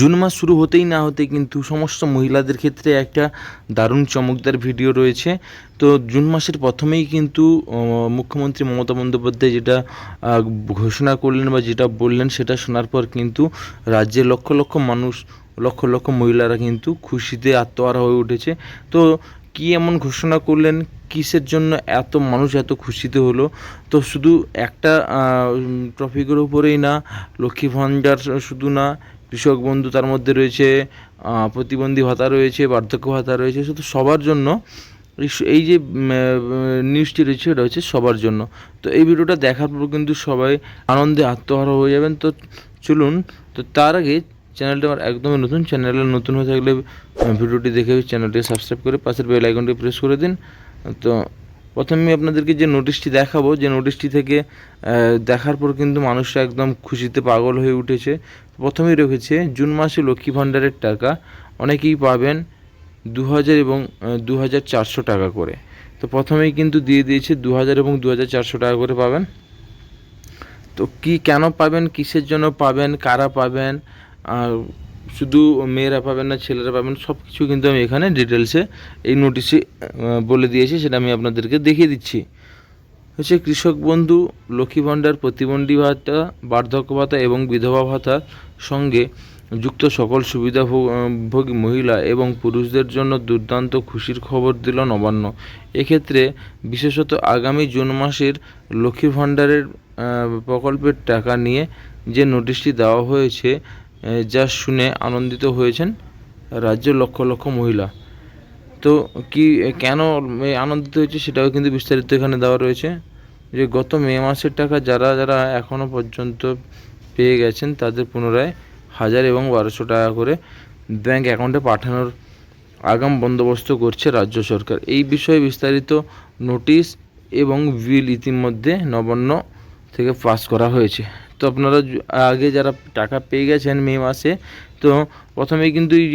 June মাস শুরু হতেই না হতে কিন্তু সমস্ত মহিলাদের ক্ষেত্রে একটা দারুণ চমকদার ভিডিও রয়েছে। তো জুন মাসের প্রথমেই কিন্তু মুখ্যমন্ত্রী মমতা বন্দ্যোপাধ্যায় যেটা ঘোষণা করলেন বা যেটা বললেন সেটা শোনার পর কিন্তু রাজ্যের লক্ষ লক্ষ মানুষ, লক্ষ লক্ষ মহিলারা কিন্তু খুশিতে আত্মহারা হয়ে উঠেছে। তো কি এমন ঘোষণা করলেন? কিসের জন্য এত মানুষ এত খুশিতে হলো? তো শুধু একটা টপিকের উপরেই না, লক্ষ্মী ভাণ্ডার শুধু না কৃষক বন্ধু তার মধ্যে রয়েছে প্রতিবন্ধী ভাতা রয়েছে, বার্ধক্য ভাতা রয়েছে, শুধু সবার জন্য, এই যে নিউজটি রয়েছে এটা হচ্ছে সবার জন্য। তো এই ভিডিওটা দেখার পর কিন্তু সবাই আনন্দে আত্মহারা হয়ে যাবেন। তো চলুন, তো তার আগে চ্যানেলটা আমার একদমই নতুন চ্যানেলে নতুন হয়ে থাকলে ভিডিওটি দেখে চ্যানেলটি সাবস্ক্রাইব করে পাশের বেল আইকনটি প্রেস করে দিন। তো প্রথমে আপনাদেরকে যে নোটিশটি দেখাবো, যে নোটিশটি থেকে দেখার পর কিন্তু মানুষরা একদম খুশিতে পাগল হয়ে উঠেছে। প্রথমেই রেখেছে জুন মাসে লক্ষ্মী ভাণ্ডারের টাকা অনেকেই পাবেন দু হাজার এবং দু হাজার চারশো টাকা করে। তো প্রথমেই কিন্তু দিয়ে দিয়েছে দু হাজার এবং দু হাজার চারশো টাকা করে পাবেন। তো কি কেন পাবেন, কিসের জন্য পাবেন, কারা পাবেন, আর শুধু মেয়েরা পাবেন না, ছেলেরা পাবেন সব কিছু কিন্তু আমি এখানে ডিটেলসে এই নোটিশে বলে দিয়েছি, সেটা আমি আপনাদেরকে দেখিয়ে দিচ্ছি। হচ্ছে কৃষক বন্ধু লক্ষ্মী ভাণ্ডার প্রতিবন্ধী ভাতা, বার্ধক্য ভাতা এবং বিধবা ভাতার সঙ্গে যুক্ত সকল সুবিধাভোগী মহিলা এবং পুরুষদের জন্য দুর্দান্ত খুশির খবর দিল নবান্ন। এক্ষেত্রে বিশেষত আগামী জুন মাসের লক্ষ্মী ভাণ্ডারের প্রকল্পের টাকা নিয়ে যে নোটিশটি দেওয়া হয়েছে যা শুনে আনন্দিত হয়েছেন রাজ্যের লক্ষ লক্ষ মহিলা। তো কি কেন আনন্দিত হয়েছে সেটাও কিন্তু বিস্তারিত এখানে দেওয়া রয়েছে যে গত মে মাসের টাকা যারা যারা এখনও পর্যন্ত পেয়ে গেছেন তাদের পুনরায় হাজার এবং বারোশো টাকা করে ব্যাংক অ্যাকাউন্টে পাঠানোর আগাম বন্দোবস্ত করছে রাজ্য সরকার। এই বিষয়ে বিস্তারিত নোটিশ এবং বিল ইতিমধ্যে নবান্ন থেকে পাস করা হয়েছে। তো আপনারা আগে যারা টাকা পেয়ে গেছেন মে মাসে, তো প্রথমেই কিন্তু এই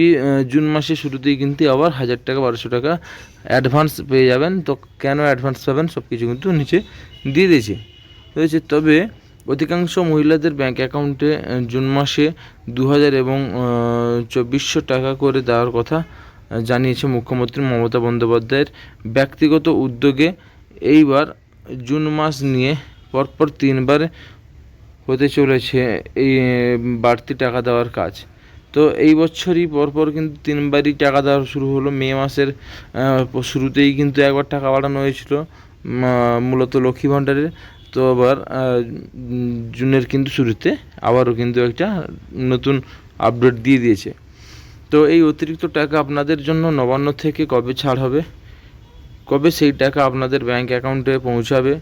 জুন মাসের শুরুতেই কিন্তু আবার হাজার টাকা, বারোশো টাকা অ্যাডভান্স পেয়ে যাবেন। তো কেন অ্যাডভান্স পাবেন? সব কিছু কিন্তু নিচে দিয়ে দিয়েছে। হয়েছে তবে অধিকাংশ মহিলাদের ব্যাংক অ্যাকাউন্টে জুন মাসে দু হাজার এবং চব্বিশশো টাকা করে দেওয়ার কথা জানিয়েছে মুখ্যমন্ত্রী মমতা বন্দ্যোপাধ্যায়ের ব্যক্তিগত উদ্যোগে। এইবার জুন মাস নিয়ে পরপর তিনবার হতে চলেছে, এই বাড়তি টাকা দেওয়ার কাজ। তো এই বছরই পরপর কিন্তু তিনবারই টাকা দেওয়া শুরু হলো। মে মাসের শুরুতেই কিন্তু একবার টাকা বাড়ানো হয়েছিল মূলত লক্ষ্মী ভাণ্ডারের। তো আবার জুনের কিন্তু শুরুতে আবারও কিন্তু একটা নতুন আপডেট দিয়ে দিয়েছে। তো এই অতিরিক্ত টাকা আপনাদের জন্য নবান্ন থেকে কবে ছাড় হবে? কবে সেই টাকা আপনাদের ব্যাংক অ্যাকাউন্টে পৌঁছাবে?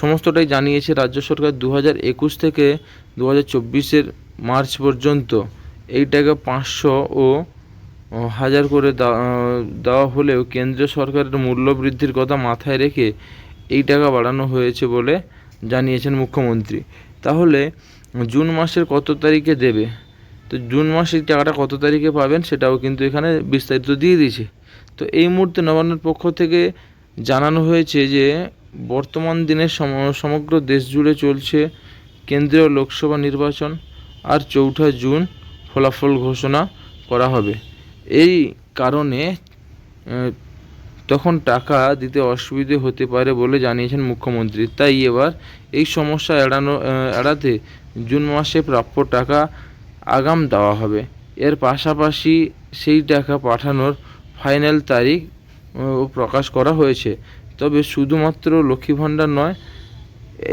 সমস্তটাই জানিয়েছে রাজ্য সরকার দু হাজার একুশ থেকে দু হাজার চব্বিশের মার্চ পর্যন্ত। এই টাকা পাঁচশো ও হাজার করে দেওয়া হলেও কেন্দ্রীয় সরকারের মূল্য বৃদ্ধির কথা মাথায় রেখে এই টাকা বাড়ানো হয়েছে বলে জানিয়েছেন মুখ্যমন্ত্রী। তাহলে জুন মাসের কত তারিখে দেবে? তো জুন মাসের টাকাটা কত তারিখে পাবেন সেটাও কিন্তু এখানে বিস্তারিত দিয়ে দিয়েছে। তো এই মুহূর্তে নবান্নের পক্ষ থেকে জানানো হয়েছে যে বর্তমান দিনে সম- সমগ্র দেশ জুড়ে চলছে কেন্দ্রীয় লোকসভা নির্বাচন আর চৌঠা জুন ফলাফল ঘোষণা করা হবে। এই কারণে তখন টাকা দিতে অসুবিধে হতে পারে বলে জানিয়েছেন মুখ্যমন্ত্রী। তাই এবার এই সমস্যা এড়ানো এড়াতে জুন মাসে প্রাপ্য টাকা আগাম দেওয়া হবে। এর পাশাপাশি সেই টাকা পাঠানোর ফাইনাল তারিখ প্রকাশ করা হয়েছে। তবে শুধুমাত্র লক্ষ্মী ভাণ্ডার নয়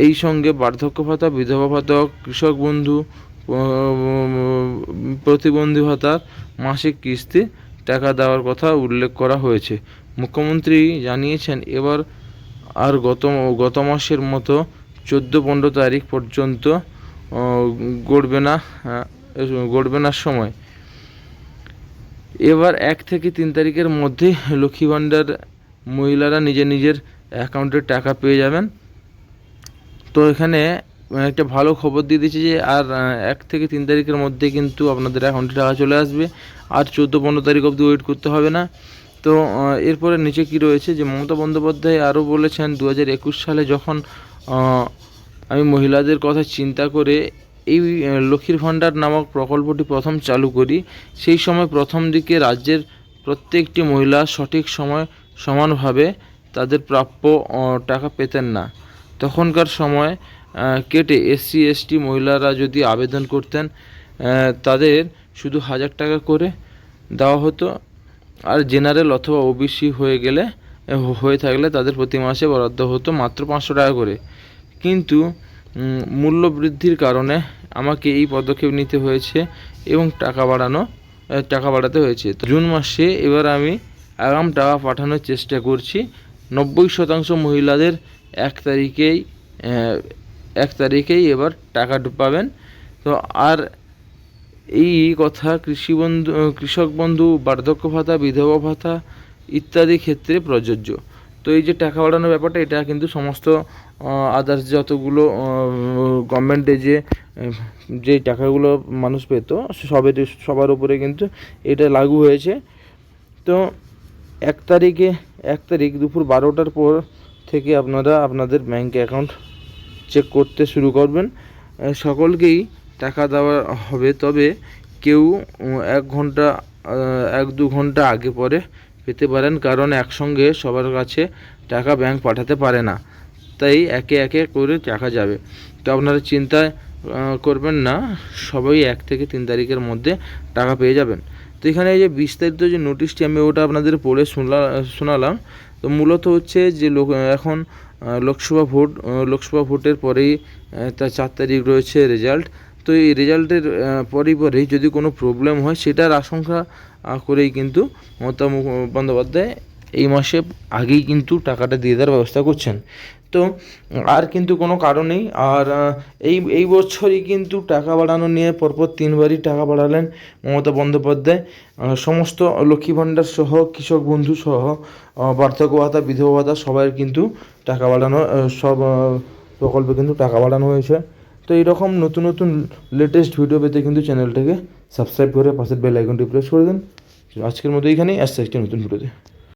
এই সঙ্গে বার্ধক্য ভাতা বিধবা ভাতা কৃষক বন্ধু প্রতিবন্ধী ভাতার মাসিক কিস্তি টাকা দেওয়ার কথা উল্লেখ করা হয়েছে। মুখ্যমন্ত্রী জানিয়েছেন এবার আর গত গত মাসের মতো চোদ্দ পনেরো তারিখ পর্যন্ত গড়বে না আহ, গড়বে না সময়। এবার এক থেকে তিন তারিখের মধ্যে লক্ষ্মী ভাণ্ডার মহিলারা নিজের নিজের অ্যাকাউন্টে টাকা পেয়ে যাবেন। তো এখানে একটা ভালো খবর দিয়ে দিচ্ছে যে, আর এক থেকে তিন তারিখের মধ্যে কিন্তু আপনাদের অ্যাকাউন্টে টাকা চলে আসবে। আর চোদ্দ পনেরো তারিখ অবধি ওয়েট করতে হবে না। তো এরপরে নিচে কি রয়েছে যে, মমতা বন্দ্যোপাধ্যায় আরও বলেছেন দু একুশ সালে যখন আমি মহিলাদের কথা চিন্তা করে এই লক্ষ্মীর ভাণ্ডার নামক প্রকল্পটি প্রথম চালু করি, সেই সময় প্রথম দিকে রাজ্যের প্রত্যেকটি মহিলা সঠিক সময় সমানভাবে তাদের প্রাপ্য টাকা পেতেন না। তখনকার সময় কেটে এসসি, এসটি মহিলারা যদি আবেদন করতেন তাদের শুধু হাজার টাকা করে দেওয়া হতো। আর জেনারেল অথবা ওবিসি হয়ে গেলে হয়ে থাকলে তাদের প্রতি মাসে বরাদ্দ হতো মাত্র পাঁচশো টাকা করে। কিন্তু মূল্য বৃদ্ধির কারণে আমাকে এই পদক্ষেপ নিতে হয়েছে এবং টাকা বাড়ানো টাকা বাড়াতে হয়েছে। জুন মাসে এবার আমি আগাম টাকা পাঠানোর চেষ্টা করছি। নব্বই শতাংশ মহিলাদের এক তারিখেই এক তারিখেই এবার টাকা পাবেন তো আর এই কথা কৃষি বন্ধু, কৃষক বন্ধু, বার্ধক্য ভাতা, বিধবা ভাতা ইত্যাদি ক্ষেত্রে প্রযোজ্য। তো এই যে টাকা বাড়ানোর ব্যাপারটা, এটা কিন্তু সমস্ত আদার্স যতগুলো গভর্নমেন্টে যে যে টাকাগুলো মানুষ পেত, সবের, সবার উপরে কিন্তু এটা লাগু হয়েছে। তো এক তারিখে এক তারিখ দুপুর বারোটার পর থেকে আপনারা আপনাদের ব্যাঙ্ক অ্যাকাউন্ট চেক করতে শুরু করবেন। সকলকেই টাকা দেওয়া হবে তবে কেউ এক ঘণ্টা এক দু ঘণ্টা আগে পরে পেতে পারেন কারণ একসঙ্গে সবার কাছে টাকা ব্যাংক পাঠাতে পারে না। তাই একে একে করে টাকা যাবে। তো আপনারা চিন্তায় আহ, করবেন না সবাই এক থেকে তিন তারিখের মধ্যে টাকা পেয়ে যাবেন। তো এখানে এই যে বিস্তারিত যে নোটিশটি আমি ওটা আপনাদের পড়ে শুনলা, শোনালাম। তো মূলত হচ্ছে যে লোক, এখন লোকসভা ভোট লোকসভা ভোটের পরেই তার চার তারিখ রয়েছে রেজাল্ট তো এই রেজাল্টের পরেই পরেই যদি কোনো প্রবলেম হয়, সেটার আশঙ্কা করেই কিন্তু মমতা বন্দ্যোপাধ্যায় এই মাসে আগেই কিন্তু টাকাটা দিয়ে দেওয়ার ব্যবস্থা করছেন। তো আর কিন্তু কোনো কারণ নেই আর এই এই বছরই কিন্তু টাকা বাড়ানো নিয়ে পরপর তিনবারই টাকা বাড়ালেন মমতা বন্দ্যোপাধ্যায়। সমস্ত লক্ষ্মী ভাণ্ডার সহ, কৃষক বন্ধু সহ বার্ধক্য ভাতা, বিধবা ভাতা, সবাই কিন্তু টাকা বাড়ানো সব প্রকল্পে কিন্তু টাকা বাড়ানো হয়েছে। তো এইরকম নতুন নতুন লেটেস্ট ভিডিও পেতে কিন্তু চ্যানেলটাকে সাবস্ক্রাইব করে পাশের বেল আইকনটি প্রেস করে দিন। আজকের মতো এইখানেই, আসছে একটি নতুন ভিডিওতে